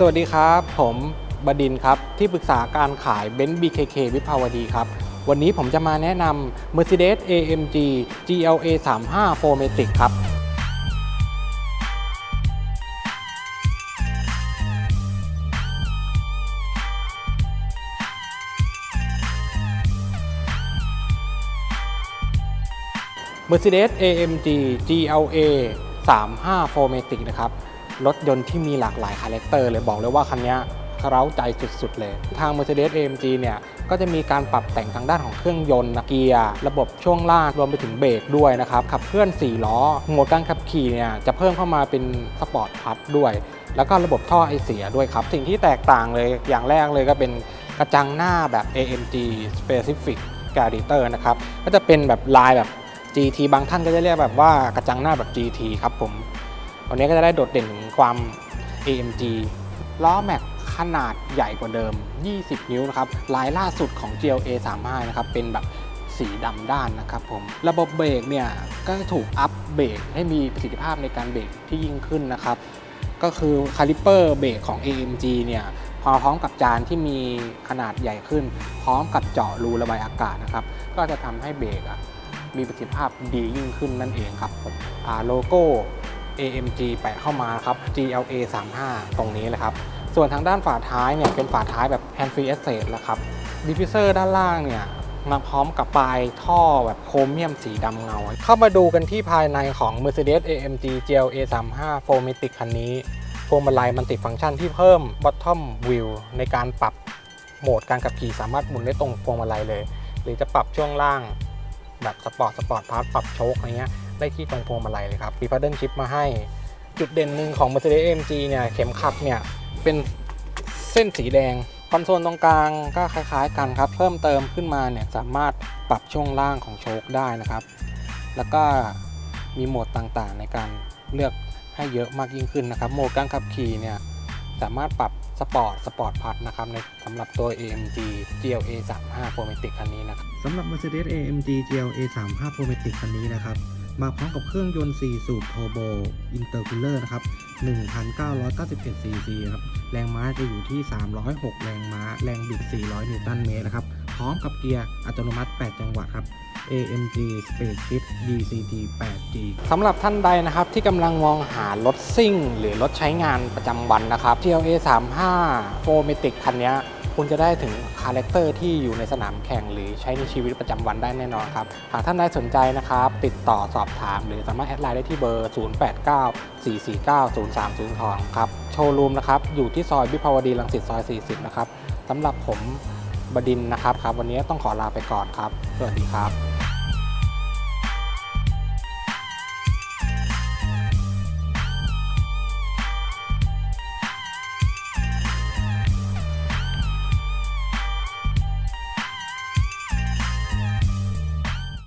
สวัสดีครับ ผมบดินครับ ที่ปรึกษาการขายเบนซ์ BKK วิภาวดีครับ วันนี้ผมจะมาแนะนำ Mercedes AMG GLA 35 4matic ครับเ Mercedes AMG GLA 35 4matic นะครับ รถยนต์ที่มีหลากหลายคาแรคเตอร์เลยบอกเลยว่าคันนี้เร้าใจสุดๆเลย ทาง Mercedes AMG เนี่ยก็จะมีการปรับแต่งทางด้านของเครื่องยนต์นะเกียร์ระบบช่วงล่างรวมไปถึงเบรกด้วยนะครับ ขับเคลื่อน 4 ล้อโหมดการขับขี่เนี่ยจะเพิ่มเข้ามาเป็นสปอร์ตพัทด้วย แล้วก็ระบบท่อไอเสียด้วยครับ สิ่งที่แตกต่างเลยอย่างแรกเลยก็เป็นกระจังหน้าแบบ AMG Specific g a r i t e r นะครับก็จะเป็นแบบลายแบบ GT บางท่านก็จะเรียกแบบว่ากระจังหน้าแบบ GT ครับผม วันนี้ก็จะได้โดดเด่นถึงความ AMG ล้อแม็กขนาดใหญ่กว่าเดิม 20 นิ้วนะครับ ลายล่าสุดของ GLA 35นะครับ เป็นแบบสีดำด้านนะครับผม ระบบเบรกเนี่ย ก็ถูกอัปเบรกให้มีประสิทธิภาพในการเบรกที่ยิ่งขึ้นนะครับ ก็คือคาลิเปอร์เบรกของ AMG เนี่ย พอพร้อมกับจานที่มีขนาดใหญ่ขึ้น พร้อมกับเจาะรูระบายอากาศนะครับ ก็จะทำให้เบรกอะมีประสิทธิภาพดียิ่งขึ้นนั่นเองครับผมโลโก้ AMG แปะเข้ามาครับ GLA 35 ตรงนี้เลยครับ ส่วนทางด้านฝาท้ายเนี่ยเป็นฝาท้ายแบบ hand free access แล้วครับดิฟฟิเซอร์ด้านล่างเนี่ยมาพร้อมกับปลายท่อแบบโครเมียมสีดำเงา เข้ามาดูกันที่ภายในของ Mercedes AMG GLA 35 4matic คันนี้พวงมาลัยมันติดฟังก์ชันที่เพิ่ม bottom wheel ในการปรับโหมดการขับขี่สามารถหมุนได้ตรงพวงมาลัยเลย หรือจะปรับช่วงล่างแบบสปอร์ตสปอร์ตพาร์ทปรับโชคอะไรเงี้ย ได้ที่ตรงพวงมาลัยเลยครับ มี paddle shift มาให้ จุดเด่นหนึ่งของ Mercedes AMG เนี่ย เข็มขัดเนี่ย เป็นเส้นสีแดง คอนโซลตรงกลางก็คล้ายๆกันครับ เพิ่มเติมขึ้นมาเนี่ย สามารถปรับช่วงล่างของโชคได้นะครับ แล้วก็มีโหมดต่างๆ ในการเลือกให้เยอะมากยิ่งขึ้นนะครับ โหมดการขับขี่เนี่ยสามารถปรับสปอร์ตสปอร์ตพัทนะครับในสำหรับตัว AMG GLA 35 4matic คันนี้นะครับสำหรับ Mercedes AMG GLA 35 4matic คันนี้นะครับ มาพร้อมกับเครื่องยนต์ 4 สูบโทโบอินเตอร์คูลเลอร์นะครับ 1,991ซีซีครับ แรงม้าจะอยู่ที่ 306 แรงม้า แรงบิด 400 นิวตันเมตรนะครับ พร้อมกับเกียร์อัตโนมัติ 8 จังหวะครับ AMG Spaceship DCT 8G สำหรับท่านใดนะครับที่กำลังมองหารถซิ่ง หรือรถใช้งานประจำวันนะครับ GLA 35 4matic คันนี้ คุณจะได้ถึงคาแรคเตอร์ที่อยู่ในสนามแข่งหรือใช้ในชีวิตประจำวันได้แน่นอนครับหากท่านใดสนใจนะครับ ติดต่อสอบถาม หรือสามารถแอดไลน์ได้ที่เบอร์ 0894490302 ครับโชว์รูมนะครับอยู่ที่ซอยวิภาวดีรังสิตซอย 40 นะครับสำหรับผมบดินนะครับครับ วันนี้ต้องขอลาไปก่อนครับ สวัสดีครับ